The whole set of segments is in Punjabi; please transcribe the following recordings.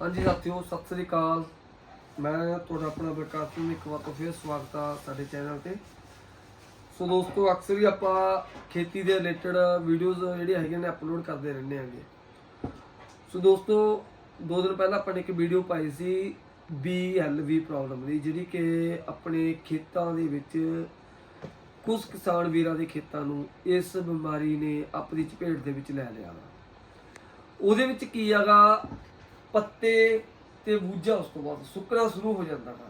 ਹਾਂਜੀ ਸਾਥੀਓ ਸਤਿ ਸ੍ਰੀ ਅਕਾਲ। ਮੈਂ ਤੁਹਾਡਾ ਆਪਣਾ ਵਿਕਾਸ ਸਿੰਘ ਇੱਕ ਵਾਰ ਤੋਂ ਫਿਰ ਸਵਾਗਤ ਆ ਸਾਡੇ ਚੈਨਲ ਤੇ। ਸੋ ਦੋਸਤੋ, ਅਕਸਰ ਹੀ ਆਪਾਂ ਖੇਤੀ ਦੇ ਰਿਲੇਟਡ ਵੀਡੀਓਜ਼ ਜਿਹੜੀਆਂ ਹੈਗੀਆਂ ਨੇ ਅਪਲੋਡ ਕਰਦੇ ਰਹਿੰਦੇ ਆਂਗੇ ਸੋ ਦੋਸਤੋ, ਦੋ ਦਿਨ ਪਹਿਲਾਂ ਆਪਾਂ ਨੇ ਇੱਕ ਵੀਡੀਓ ਪਾਈ ਸੀ BLV ਪ੍ਰੋਬਲਮ ਦੀ, ਜਿਹੜੀ ਕਿ ਆਪਣੇ ਖੇਤਾਂ ਦੇ ਵਿੱਚ ਕੁਝ ਕਿਸਾਨ ਵੀਰਾਂ ਦੇ ਖੇਤਾਂ ਨੂੰ ਇਸ ਬਿਮਾਰੀ ਨੇ ਆਪਣੀ ਚਪੇਟ ਦੇ ਵਿੱਚ ਲੈ ਲਿਆ ਵਾ। ਉਹਦੇ ਵਿੱਚ ਕੀ ਹੈਗਾ ਪੱਤੇ ਤੇ ਬੂਝਾ ਉਸ ਤੋਂ ਬਾਅਦ ਸੁੱਕਣਾ ਸ਼ੁਰੂ ਹੋ ਜਾਂਦਾ ਵਾ।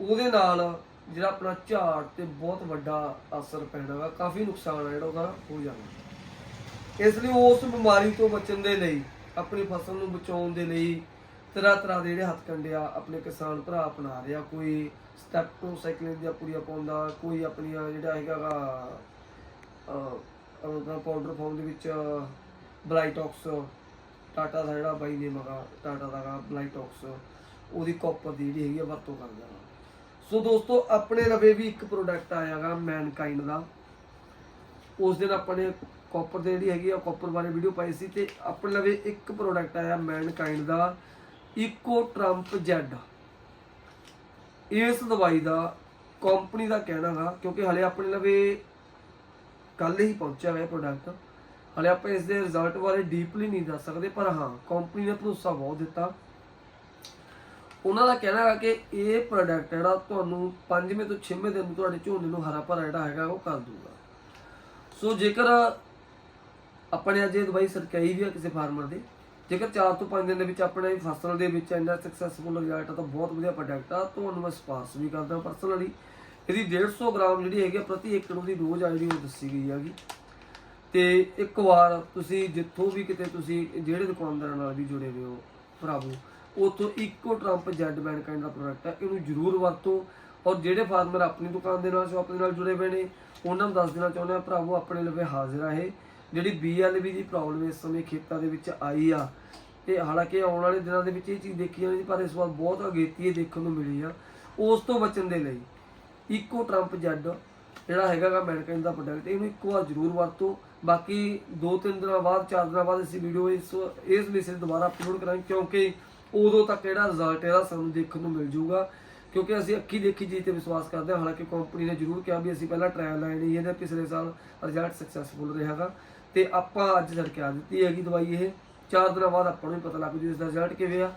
ਉਹਦੇ ਨਾਲ ਜਿਹੜਾ ਆਪਣਾ ਝਾੜ ਤੇ ਬਹੁਤ ਵੱਡਾ ਅਸਰ ਪੈਣਾ ਵਾ, ਕਾਫੀ ਨੁਕਸਾਨ ਆ ਜਿਹੜਾ ਉਹਦਾ ਹੋ ਜਾਣਾ ਇਸ ਲਈ ਉਸ ਬਿਮਾਰੀ ਤੋਂ ਬਚਣ ਦੇ ਲਈ, ਆਪਣੀ ਫਸਲ ਨੂੰ ਬਚਾਉਣ ਦੇ ਲਈ ਤਰ੍ਹਾਂ ਤਰ੍ਹਾਂ ਦੇ ਜਿਹੜੇ ਹੱਥ ਕੰਡੇ ਆ, ਆਪਣੇ ਕਿਸਾਨ ਭਰਾ ਅਪਣਾ ਰਿਹਾ ਕੋਈ ਸਟੈਪਟੋਸਾਈਕਲਿਨ ਦੀਆਂ ਪੂਰੀਆਂ ਪਾਉਂਦਾ, ਕੋਈ ਆਪਣੀਆਂ ਜਿਹੜਾ ਹੈਗਾਗਾ ਉਹਦਾ ਪਾਊਡਰ ਫਾਰਮ ਦੇ ਵਿੱਚ ਬਲਾਈਟੌਕਸ ਟਾਟਾ ਦਾ ਜਿਹੜਾ ਬਾਈ ਨੇ ਹੈਗਾ, ਟਾਟਾ ਦਾ ਹੈਗਾ ਬਲਾਈਟੌਕਸ ਉਹਦੀ ਕਾਪਰ ਦੀ ਜਿਹੜੀ ਹੈਗੀ ਆ ਵਰਤੋਂ ਕਰਦਾ ਵਾ ਸੋ ਦੋਸਤੋ, ਆਪਣੇ ਲਵੇ ਵੀ ਇੱਕ ਪ੍ਰੋਡਕਟ ਆਇਆਗਾ ਮੈਨਕਾਈਂਡ ਦਾ। ਉਸ ਦਿਨ ਆਪਾਂ ਨੇ ਕਾਪਰ ਦੇ ਜਿਹੜੀ ਹੈਗੀ ਆ ਕਾਪਰ ਬਾਰੇ ਵੀਡੀਓ ਪਾਈ ਸੀ ਤੇ ਆਪਣੇ ਲਵੇ ਇੱਕ ਪ੍ਰੋਡਕਟ ਆਇਆ ਮੈਨਕਾਈਂਡ ਦਾ ਇਕੋ ਟਰੰਪ ਜੈਡ ਇਸ ਦਵਾਈ ਦਾ ਕੰਪਨੀ ਦਾ ਕਹਿਣਾ ਗਾ ਕਿਉਂਕਿ ਹਲੇ ਆਪਣੇ ਲਵੇ ਕੱਲ ਹੀ ਪਹੁੰਚਿਆ ਹੋਇਆ ਪ੍ਰੋਡਕਟ ਹਲੇ ਆਪਾਂ ਇਸ ਦੇ ਰਿਜ਼ਲਟ ਬਾਰੇ ਡੀਪਲੀ ਨਹੀਂ ਦੱਸ ਸਕਦੇ, ਪਰ ਹਾਂ ਕੰਪਨੀ ਨੇ ਭਰੋਸਾ ਬਹੁਤ ਦਿੱਤਾ। ਉਹਨਾਂ ਦਾ ਕਹਿਣਾ ਹੈ ਕਿ ਇਹ ਪ੍ਰੋਡਕਟ ਜਿਹੜਾ ਤੁਹਾਨੂੰ 5ਵੇਂ ਤੋਂ 6ਵੇਂ ਦਿਨ ਤੁਹਾਡੇ ਝੋਨੇ ਨੂੰ ਹਰਾ ਭਰਾ ਜਿਹੜਾ ਹੈਗਾ, ਉਹ ਕਰ ਦੂਗਾ। ਸੋ ਜੇਕਰ ਆਪਣੇ ਨੇ ਅੱਜ ਇਹ ਦਵਾਈ ਸਰਕਾਈ ਵੀ ਆ ਕਿਸੇ ਫਾਰਮਰ ਦੇ, ਜੇਕਰ 4 ਤੋਂ 5 ਦਿਨ ਦੇ ਵਿੱਚ ਆਪਣੇ ਫਸਲ ਦੇ ਵਿੱਚ ਇੰਨਾ ਸਕਸੈਸਫੁਲ ਰਿਜ਼ਲਟ ਆ, ਤਾਂ ਬਹੁਤ ਵਧੀਆ ਪ੍ਰੋਡਕਟ ਆ। ਤੁਹਾਨੂੰ ਮੈਂ ਸਪਾਰਸ ਵੀ ਕਰਦਾ ਪਰਸਨਲੀ ਇਹਦੀ 150 ਗ੍ਰਾਮ ਜਿਹੜੀ ਹੈਗੀ ਆ, ਪ੍ਰਤੀ ਏਕੜ ਦੀ ਡੋਜ਼ ਆ ਜਿਹੜੀ ਉਹ ਦੱਸੀ ਗਈ ਹੈਗੀ। ਤੇ ਇੱਕ ਵਾਰ ਤੁਸੀਂ ਜਿੱਥੋਂ ਵੀ ਕਿਤੇ ਤੁਸੀਂ ਜਿਹੜੇ ਦੁਕਾਨਦਾਰਾਂ ਨਾਲ ਵੀ ਜੁੜੇ ਹੋਏ ਹੋ, ਭਰਾਵੋ ਉਤੋਂ ਇੱਕੋ ਟਰੰਪ ਜੈਡ ਬੈਂਡ ਦਾ ਪ੍ਰੋਡਕਟ ਹੈ, ਇਹਨੂੰ ਜ਼ਰੂਰ ਵਰਤੋ ਔਰ ਜਿਹੜੇ ਫਾਰਮਰ ਆਪਣੀ ਦੁਕਾਨ ਦੇ ਨਾਲ ਸ਼ਾਪ ਦੇ ਨਾਲ ਜੁੜੇ ਹੋਏ ਨੇ, ਉਹਨਾਂ ਨੂੰ ਦੱਸ ਦੇਣਾ ਚਾਹੁੰਦੇ ਆ ਭਰਾਵੋ, ਆਪਣੇ ਲਵੇ ਹਾਜ਼ਰ ਆ ਇਹ। ਜਿਹੜੀ BLV ਦੀ ਪ੍ਰੋਬਲਮ ਇਸ ਸਮੇਂ ਖੇਤਾਂ ਦੇ ਵਿੱਚ ਆਈ ਆ, ਤੇ ਹਾਲਾਂਕਿ ਆਉਣ ਵਾਲੇ ਦਿਨਾਂ ਦੇ ਵਿੱਚ ਇਹ ਚੀਜ਼ ਦੇਖੀ ਜਾਣੀ, ਪਰ ਇਸ ਵਾਰ ਬਹੁਤ ਅਗੇਤੀ ਇਹ ਦੇਖਣ ਨੂੰ ਮਿਲੀ ਆ। ਉਸ ਤੋਂ ਬਚਣ ਦੇ ਲਈ ਇਕੋ ਟਰੰਪ ਜੈਡ ਜਿਹੜਾ ਹੈਗਾਗਾ ਮੈਨਕਾਈਂਡ ਦਾ ਪ੍ਰੋਡਕਟ ਇਹਨੂੰ ਇੱਕ ਵਾਰ ਜ਼ਰੂਰ ਵਰਤੋ। ਬਾਕੀ 2-3 ਦਿਨਾਂ ਬਾਅਦ 4 ਦਿਨਾਂ ਬਾਅਦ ਅਸੀਂ ਵੀਡੀਓ ਇਸ ਇਸ ਵਿਸ਼ੇ ਦੁਬਾਰਾ ਅਪਲੋਡ ਕਰਾਂਗੇ, ਕਿਉਂਕਿ ਉਦੋਂ ਤੱਕ ਜਿਹੜਾ ਰਿਜ਼ਲਟ ਇਹਦਾ ਸਾਨੂੰ ਦੇਖਣ ਨੂੰ ਮਿਲ ਜਾਊਗਾ। ਕਿਉਂਕਿ ਅਸੀਂ ਅੱਖੀ ਦੇਖੀ ਚੀਜ਼ ਤੇ ਵਿਸ਼ਵਾਸ ਕਰਦੇ ਹਾਂ। ਹਾਲਾਂਕਿ ਕੰਪਨੀ ਨੇ ਜ਼ਰੂਰ ਕਿਹਾ ਵੀ ਅਸੀਂ ਪਹਿਲਾਂ ਟ੍ਰਾਇਲ ਲੈਣੀ ਇਹਦੇ ਪਿਛਲੇ ਸਾਲ ਰਿਜ਼ਲਟ ਸਕਸੈਸਫੁਲ ਰਿਹਾਗਾ ਤੇ ਆਪਾਂ ਅੱਜ ਸੜਕੇ ਆ ਦਿੱਤੀ ਹੈਗੀ ਦਵਾਈ ਇਹ। 4 ਦਿਨਾਂ ਬਾਅਦ ਆਪਾਂ ਨੂੰ ਵੀ ਪਤਾ ਲੱਗ ਜੂ ਇਸ ਦਾ ਰਿਜ਼ਲਟ ਕਿਵੇਂ ਆ।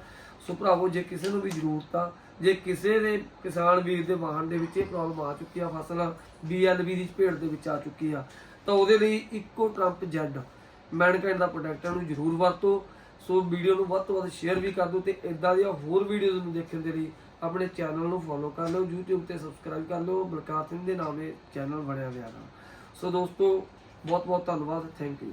ਸੋ ਭਰਾਵੋ, ਜੇ ਕਿਸੇ ਨੂੰ ਵੀ ਜ਼ਰੂਰਤ ਆ, ਜੇ ਕਿਸੇ ਦੇ ਕਿਸਾਨ ਵੀਰ ਦੇ ਵਾਹਨ ਦੇ ਵਿੱਚ ਇਹ ਪ੍ਰੋਬਲਮ ਆ ਚੁੱਕੀ ਆ, ਫਸਲ BLV ਦੀ ਭੇਟ ਦੇ ਵਿੱਚ ਆ ਚੁੱਕੀ ਆ, ਤਾਂ ਉਹਦੇ ਲਈ ਇੱਕੋ ਟਰੰਪ ਜੈਡ ਮੈਨਕਾਈਂਡ ਦਾ ਪ੍ਰੋਡਕਟ ਨੂੰ ਜ਼ਰੂਰ ਵਰਤੋ। ਸੋ ਵੀਡੀਓ ਨੂੰ ਵੱਧ ਤੋਂ ਵੱਧ ਸ਼ੇਅਰ ਵੀ ਕਰ ਦਿਓ ਤੇ ਇਦਾਂ ਦੀਆਂ ਹੋਰ ਵੀਡੀਓਜ਼ ਨੂੰ ਦੇਖਣ ਦੇ ਲਈ ਆਪਣੇ ਚੈਨਲ ਨੂੰ ਫੋਲੋ ਕਰ ਲਓ, YouTube ਤੇ ਸਬਸਕ੍ਰਾਈਬ ਕਰ ਲਓ, ਬਲਕਾਰ ਸਿੰਘ ਦੇ ਨਾਮ ਇਹ ਚੈਨਲ ਬਣਿਆ ਹੋਇਆ ਹੈ ਸੋ ਦੋਸਤੋ ਬਹੁਤ ਬਹੁਤ ਧੰਨਵਾਦ ਥੈਂਕ ਯੂ